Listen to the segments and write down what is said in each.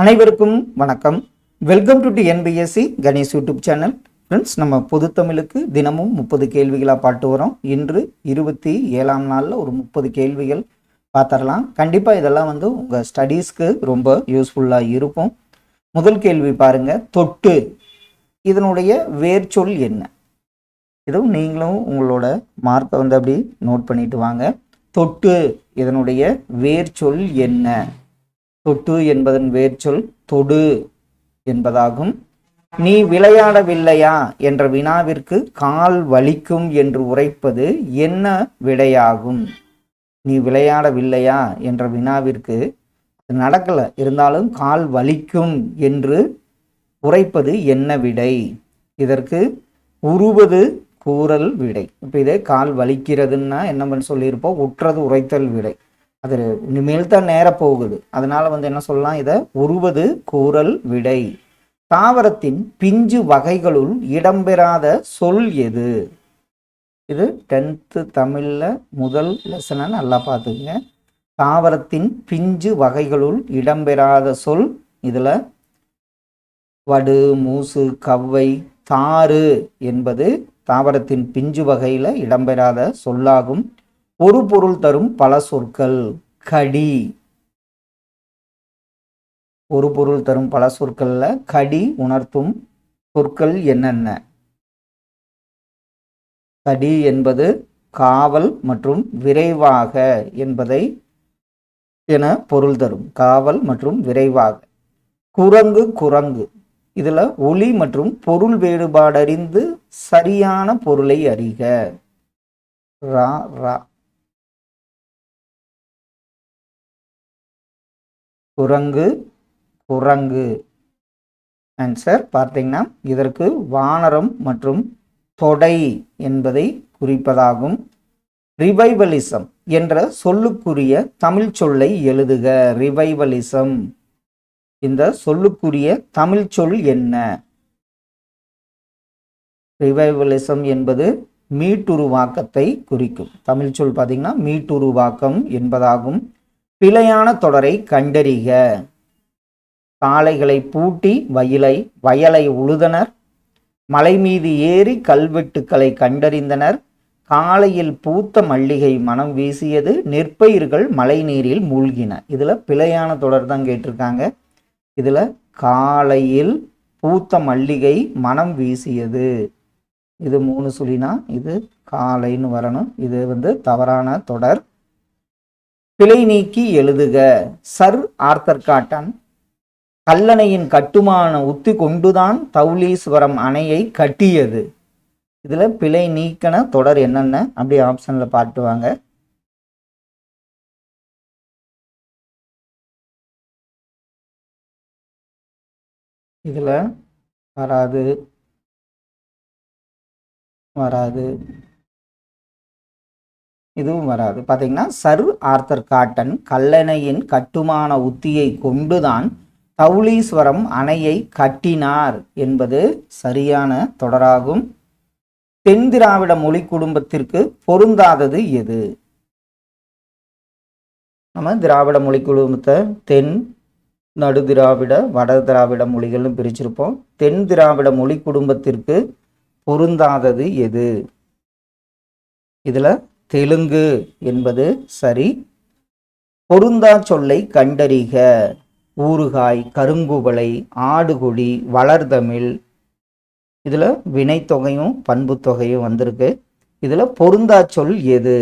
அனைவருக்கும் வணக்கம். Welcome to T NPSC Ganesh YouTube channel friends நம்ம பொது தமிழுக்கு தினமும் முப்பது கேள்விகளாக பாட்டு வரோம். இன்று இருபத்தி ஏழாம் நாளில் ஒரு முப்பது கேள்விகள் பார்த்துடலாம் கண்டிப்பாக இதெல்லாம் வந்து உங்கள் ஸ்டடீஸ்க்கு ரொம்ப யூஸ்ஃபுல்லாக இருக்கும். முதல் கேள்வி பாருங்கள் தொட்டு. இதனுடைய வேர்ச்சொல் என்ன? இதுவும் நீங்களும் உங்களோட மார்க்கை வந்து அப்படி நோட் பண்ணிட்டு வாங்க. தொட்டு. இதனுடைய வேர்ச்சொல் என்ன? தொட்டு என்பதன் வேர்ச்சொல் தொடு என்பதாகும். நீ விளையாடவில்லையா என்ற வினாவிற்கு கால் வலிக்கும் என்று உரைப்பது என்ன விடையாகும்? நீ விளையாடவில்லையா என்ற வினாவிற்கு அது நடக்கல. இருந்தாலும் கால் வலிக்கும் என்று உரைப்பது என்ன விடை? இதற்கு உருவது கூறல் விடை. இப்போ இதே கால் வலிக்கிறதுன்னா என்ன பண்ண சொல்லியிருப்போம்? உற்றது உரைத்தல் விடை. அது இனிமேல் தான் நேர போகுது. அதனால வந்து என்ன சொல்லலாம்? இதை உருவது கூறல் விடை. தாவரத்தின் பிஞ்சு வகைகளுள் இடம்பெறாத சொல் எது? இது டென்த்து தமிழில் முதல் லெசனை நல்லா பார்த்துக்குங்க. தாவரத்தின் பிஞ்சு வகைகளுள் இடம்பெறாத சொல் இதில் வடு மூசு கவ்வை தாறு என்பது தாவரத்தின் பிஞ்சு வகையில் இடம்பெறாத சொல்லாகும். ஒரு பொருள் தரும் பல சொற்கள். கடி. ஒரு பொருள் தரும் பல சொற்கள்ல கடி உணர்த்தும் சொற்கள் என்னென்ன? கடி என்பது காவல் மற்றும் விரைவாக என்பதை என பொருள் தரும். காவல் மற்றும் விரைவாக. குரங்கு குரங்கு. இதுல ஒளி மற்றும் பொருள் வேறுபாடறிந்து சரியான பொருளை அறிக. ரா ரா. குரங்கு குரங்கு. ஆன்சர் பார்த்தீங்கன்னா இதற்கு வானரம் மற்றும் தொடை என்பதை குறிப்பதாகும். ரிவைவலிசம் என்ற சொல்லுக்குரிய தமிழ் சொல்லை எழுதுக. ரிவைவலிசம் இந்த சொல்லுக்குரிய தமிழ் சொல் என்ன? ரிவைவலிசம் என்பது மீட்டுருவாக்கத்தை குறிக்கும். தமிழ் சொல் பார்த்தீங்கன்னா மீட்டுருவாக்கம் என்பதாகும். பிழையான தொடரை கண்டறிக. காளைகளை பூட்டி வயலை வயலை உழுதனர். மலை மீது ஏறி கல்வெட்டுக்களை கண்டறிந்தனர். காலையில் பூத்த மல்லிகை மனம் வீசியது. நெற்பயிர்கள் மழை நீரில் மூழ்கின. இதில் பிழையான தொடர் தான் கேட்டிருக்காங்க. இதில் காலையில் பூத்த மல்லிகை மனம் வீசியது. இது மூணு சொல்லினா இது காலைன்னு வரணும். இது வந்து தவறான தொடர். பிழை நீக்கி எழுதுக. Sir author cotton. கல்லணையின் கட்டுமான உத்தி கொண்டுதான் தௌலீஸ்வரம் அணையை கட்டியது. இதில் பிழை நீக்கன தொடர் என்னென்ன? அப்படியே ஆப்ஷனில் பாட்டு வாங்க. வராது. வராது. இதுவும் வராது. பார்த்தீங்கன்னா சர் ஆர்த்தர் காட்டன் கல்லணையின் கட்டுமான உத்தியை கொண்டுதான் தௌலீஸ்வரம் அணையை கட்டினார் என்பது சரியான தொடராகும். தென் திராவிட மொழி குடும்பத்திற்கு பொருந்தாதது எது? நம்ம திராவிட மொழி குடும்பத்தை தென் நடு திராவிட வட திராவிட மொழிகள்னு பிரிச்சிருப்போம். தென் திராவிட மொழி குடும்பத்திற்கு பொருந்தாதது எது? இதில் தெலுங்கு என்பது சரி. பொருந்தா சொல்லை கண்டறிக. ஊறுகாய் கருங்குவளை ஆடுகுடி வளர்தமிழ். இதில் வினைத்தொகையும் பண்புத்தொகையும் வந்திருக்கு. இதில் பொருந்தா சொல் எது?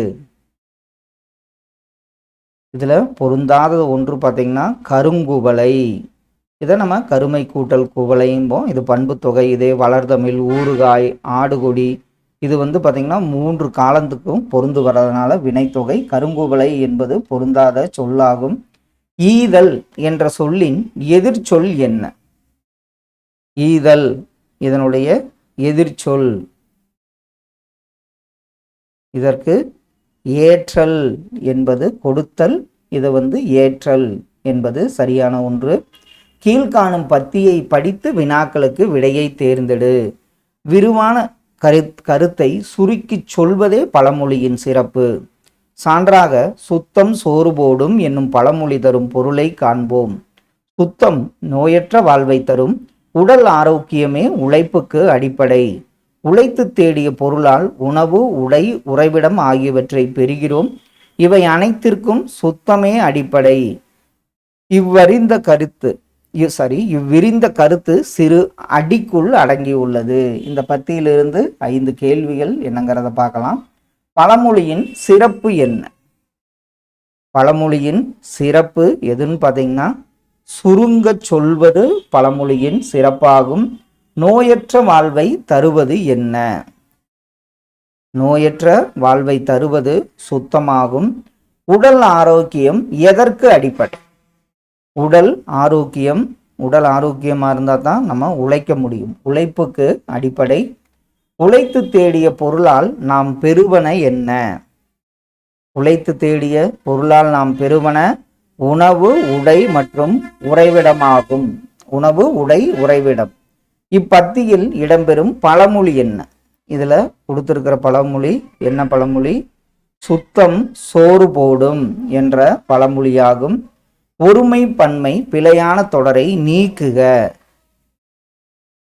இதில் பொருந்தாத ஒன்று பார்த்தீங்கன்னா கருங்குவளை. இதை நம்ம கருமை கூட்டல் குவளையும்போம் இது பண்புத்தொகை இதே வளர்தமிழ் ஊறுகாய் ஆடுகுடி இது வந்து பார்த்திங்கன்னா மூன்று காலத்துக்கும் பொருந்து வர்றதுனால வினைத்தொகை கருங்குவளை என்பது பொருந்தாத சொல்லாகும். ஈதல் என்ற சொல்லின் எதிர்ச்சொல் என்ன? ஈதல் இதனுடைய எதிர்ச்சொல். இதற்கு ஏற்றல் என்பது கொடுத்தல் இது வந்து ஏற்றல் என்பது சரியான ஒன்று. கீழ்காணும் பத்தியை படித்து வினாக்களுக்கு விடையை தேர்ந்தெடு. விரிவான கரு கருத்தை சுருக்கிச் சொல்வதே பழமொழியின் சிறப்பு. சான்றாக சுத்தம் சோறு போடும் என்னும் பழமொழி தரும் பொருளை காண்போம். சுத்தம் நோயற்ற வாழ்வை தரும் உடல் ஆரோக்கியமே உழைப்புக்கு அடிப்படை. உழைத்து தேடிய பொருளால் உணவு உடை உறைவிடம் ஆகியவற்றை பெறுகிறோம். இவை அனைத்திற்கும் சுத்தமே அடிப்படை. இவ்வறிந்த கருத்து சாரி இவ்விரிந்த கருத்து சிறு அடிக்குள் அடங்கியுள்ளது இந்த பத்தியிலிருந்து ஐந்து கேள்விகள் என்னங்கிறத பார்க்கலாம். பழமொழியின் சிறப்பு என்ன? பழமொழியின் சிறப்பு எதுன்னு பார்த்தீங்கன்னா சுருங்க சொல்வது பழமொழியின் சிறப்பாகும். நோயற்ற வாழ்வை தருவது என்ன? நோயற்ற வாழ்வை தருவது சுத்தமாகும். உடல் ஆரோக்கியம் எதற்கு அடிப்படை? உடல் ஆரோக்கியம் உடல் ஆரோக்கியமாக இருந்தால் தான் நம்ம உழைக்க முடியும். உழைப்புக்கு அடிப்படை. உழைத்து தேடிய பொருளால் நாம் பெறுவன என்ன? உழைத்து தேடிய பொருளால் நாம் பெறுவன உணவு உடை மற்றும் உறைவிடமாகும். உணவு உடை உறைவிடம். இப்பத்தியில் இடம்பெறும் பழமொழி என்ன? இதில் கொடுத்துருக்கிற பழமொழி என்ன பழமொழி? சுத்தம் சோறு போடும் என்ற பழமொழியாகும். ஒருமை பன்மை பிழையான தொடரை நீக்குக.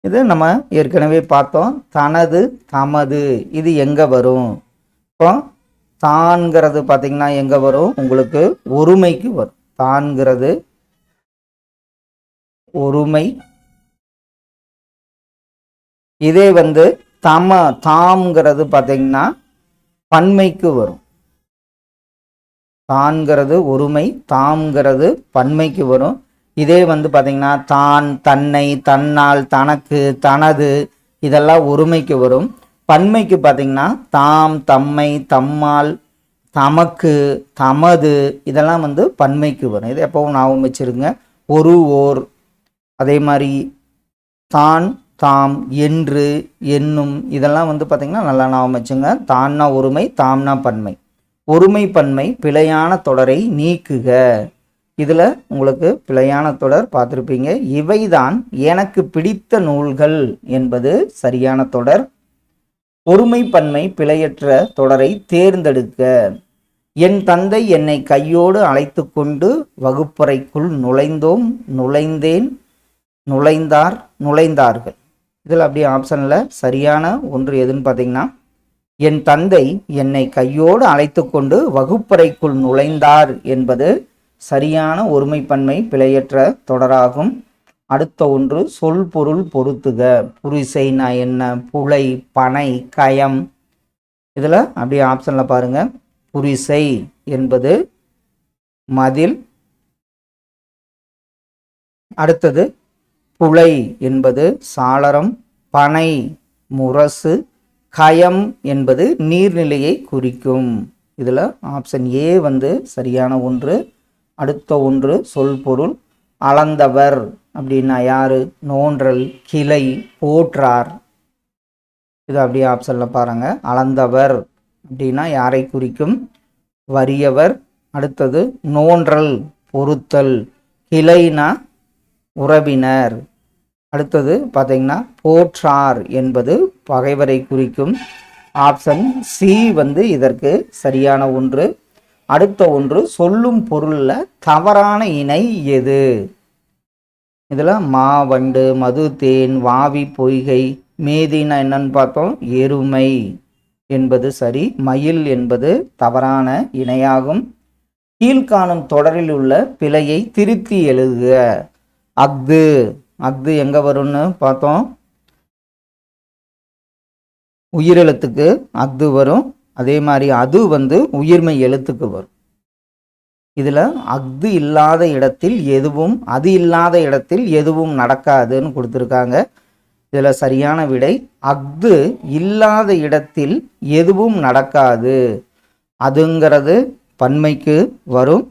இது நம்ம ஏற்கனவே பார்த்தோம். தனது தமது இது எங்கே வரும்? இப்போ தான்கிறது பார்த்தீங்கன்னா எங்கே வரும்? உங்களுக்கு ஒருமைக்கு வரும். தான்கிறது ஒருமை. இதே வந்து தம தாம்ங்கிறது பார்த்தீங்கன்னா பன்மைக்கு வரும். தான்கிறது ஒருமை தாம்ங்கிறது பன்மைக்கு வரும். இதே வந்து பார்த்தீங்கன்னா தான் தன்னை தன்னால் தனக்கு தனது இதெல்லாம் ஒருமைக்கு வரும். பன்மைக்கு பார்த்தீங்கன்னா தாம் தம்மை தம்மால் தமக்கு தமது இதெல்லாம் வந்து பன்மைக்கு வரும். இது எப்பவும் ஞாபகம் வச்சுருங்க. ஒரு ஓர் அதே மாதிரி தான் தாம் என்று என்னும் இதெல்லாம் வந்து பார்த்திங்கன்னா நல்லா ஞாபகம் வச்சுங்க. தான்னா ஒருமை தாம்னா பன்மை. ஒருமை பன்மை பிழையான தொடரை நீக்குக. இதில் உங்களுக்கு பிழையான தொடர் பார்த்துருப்பீங்க. இவைதான் எனக்கு பிடித்த நூல்கள் என்பது சரியான தொடர். ஒருமை பன்மை பிழையற்ற தொடரை தேர்ந்தெடுக்க. என் தந்தை என்னை கையோடு அழைத்து கொண்டு வகுப்பறைக்குள் நுழைந்தோம். நுழைந்தேன். நுழைந்தார். நுழைந்தார்கள். இதில் அப்படியே ஆப்ஷனில் சரியான ஒன்று எதுன்னு பார்த்தீங்கன்னா என் தந்தை என்னை கையோடு அழைத்து கொண்டு வகுப்பறைக்குள் நுழைந்தார் என்பது சரியான ஒருமைப்பன்மை பிழையற்ற தொடராகும். அடுத்த ஒன்று சொல் பொருள் பொருத்துக. புரிசைனா என்ன? புலை பனை கயம். இதில் அப்படியே ஆப்ஷனில் பாருங்கள் புரிசை என்பது மதில். அடுத்தது புலை என்பது சாளரம். பனை முரசு. கயம் என்பது நீர்நிலையை குறிக்கும். இதில் ஆப்ஷன் ஏ வந்து சரியான ஒன்று அடுத்த ஒன்று சொல் பொருள். அளந்தவர் அப்படின்னா யார்? நோன்றல் கிளை போற்றார். இது அப்படியே ஆப்ஷனில் பாருங்க. அளந்தவர் அப்படின்னா யாரை குறிக்கும்? வறியவர். அடுத்தது நோன்றல் பொருத்தல். கிளைனா உறவினர். அடுத்தது பார்த்தீங்கன்னா போற்றார் என்பது பகைவரை குறிக்கும் ஆப்ஷன் சி வந்து இதற்கு சரியான ஒன்று. அடுத்த ஒன்று சொல்லும் பொருளில் தவறான இணை எது? இதில் மா வண்டு மது தேன் வாவி பொய்கை மேதினா என்னன்னு பார்த்தோம்? எருமை என்பது சரி மயில் என்பது தவறான இணையாகும். கீழ்காணும் தொடரில் உள்ள பிழையை திருத்தி எழுதுக. அஃது அஃது எங்கே வரும்னு பார்த்தோம்? உயிரெழுத்துக்கு அஃது வரும். அதே மாதிரி அது வந்து உயிர்மை எழுத்துக்கு வரும். இதில் அஃது இல்லாத இடத்தில் எதுவும் அது இல்லாத இடத்தில் எதுவும் நடக்காதுன்னு கொடுத்துருக்காங்க. இதில் சரியான விடை அஃது இல்லாத இடத்தில் எதுவும் நடக்காது. அதுங்கிறது பன்மைக்கு வரும்.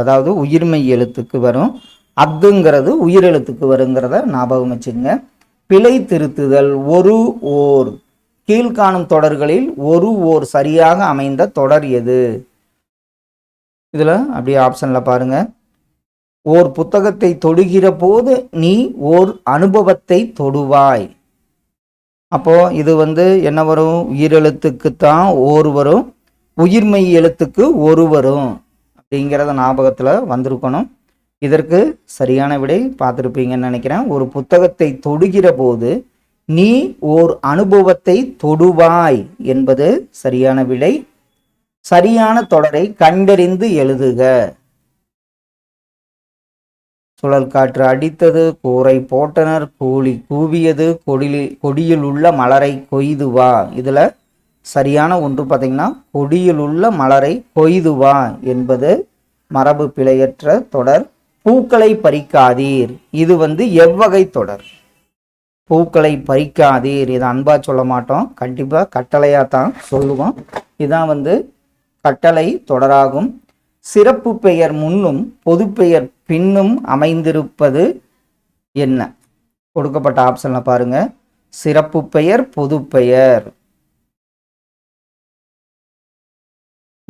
அதாவது உயிர்மை எழுத்துக்கு வரும். அஃதுங்கிறது உயிரெழுத்துக்கு வருங்கிறத ஞாபகம் வச்சுங்க பிழை திருத்துதல் ஒரு ஓர். கீழ்காணும் தொடர்களில் ஒரு ஓர் சரியாக அமைந்த தொடர் எது? இதில் அப்படியே ஆப்ஷனில் பாருங்கள் ஓர் புத்தகத்தை தொடுகிற போது நீ ஓர் அனுபவத்தை தொடுவாய். அப்போ இது வந்து என்ன வரும்? உயிரெழுத்துக்கு தான் ஓர் வரும். உயிர்மெய் எழுத்துக்கு ஒரு வரும். அப்படிங்கிறத ஞாபகத்தில் வந்திருக்கணும். இதற்கு சரியான விடை பார்த்துருப்பீங்கன்னு நினைக்கிறேன். ஒரு புத்தகத்தை தொடுகிற போது நீ ஓர் அனுபவத்தை தொடுவாய் என்பது சரியான விடை. சரியான தொடரை கண்டறிந்து எழுதுக. சுழல் காற்று அடித்தது கூரை போட்டனர் கூலி கூவியது கொடியில் கொடியில் உள்ள மலரை கொய்து வா. இதில் சரியான ஒன்று பார்த்தீங்கன்னா கொடியில் உள்ள மலரை கொய்து வா என்பது மரபு பிழையற்ற தொடர். பூக்களை பறிக்காதீர். இது வந்து எவ்வகை தொடர். பூக்களை பறிக்காதீர் இதை அன்பாக சொல்ல மாட்டோம். கண்டிப்பாக கட்டளையாக தான் சொல்லுவோம். இதுதான் வந்து கட்டளை தொடராகும். சிறப்பு பெயர் முன்னும் பொதுப்பெயர் பின்னும் அமைந்திருப்பது என்ன? கொடுக்கப்பட்ட ஆப்ஷனில் பாருங்க. சிறப்பு பெயர் பொதுப்பெயர்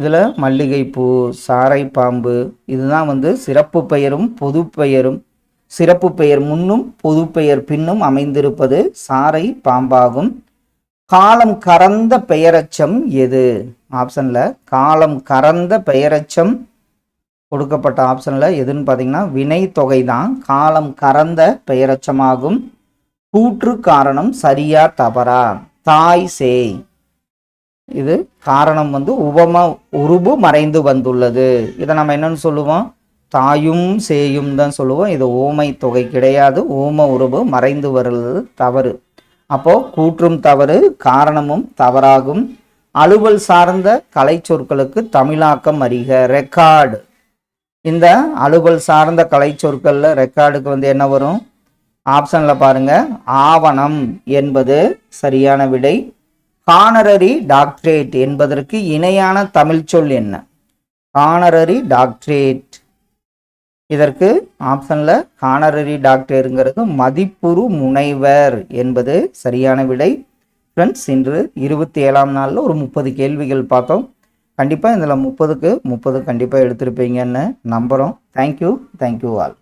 இதில் மல்லிகைப்பூ சாரை பாம்பு இதுதான் வந்து சிறப்பு பெயரும் பொது பெயரும். சிறப்பு பெயர் முன்னும் பொது பெயர் பின்னும் அமைந்திருப்பது சாரை பாம்பாகும். காலம் கறந்த பெயரச்சம் எது? ஆப்ஷன்ல காலம் கறந்த பெயரச்சம் கொடுக்கப்பட்ட ஆப்ஷன்ல எதுன்னு பார்த்தீங்கன்னா வினை தொகை தான். காலம் கறந்த பெயரச்சமாகும். கூற்று காரணம் சரியா தவறா? தாய் சேய். இது காரணம் வந்து உபம உருபு மறைந்து வந்துள்ளது. இதை நம்ம என்னன்னு சொல்லுவோம்? தாயும் சேயும் தான் சொல்லுவோம். இது ஓமை தொகை கிடையாது. ஓம உறவு மறைந்து வருவது தவறு. அப்போ கூற்றும் தவறு காரணமும் தவறாகும். அலுவல் சார்ந்த கலை சொற்களுக்கு தமிழாக்கம் அறிக. ரெக்கார்டு இந்த அலுவல் சார்ந்த கலை சொற்களில் ரெக்கார்டுக்கு வந்து என்ன வரும்? ஆப்ஷனில் பாருங்க. ஆவணம் என்பது சரியான விடை. கானரரி டாக்டரேட் என்பதற்கு இணையான தமிழ் சொல் என்ன? கானரரி டாக்டரேட் இதற்கு ஆப்ஷனில் கானரரி டாக்டருங்கிறது மதிப்புறு முனைவர் என்பது சரியான விடை. ஃப்ரெண்ட்ஸ் இன்று இருபத்தி ஏழாம் நாளில் ஒரு முப்பது கேள்விகள் பார்த்தோம். கண்டிப்பாக இதில் முப்பதுக்கு முப்பது கண்டிப்பாக எடுத்திருப்பீங்கன்னு நம்புகிறோம் தேங்க்யூ தேங்க்யூ ஆல்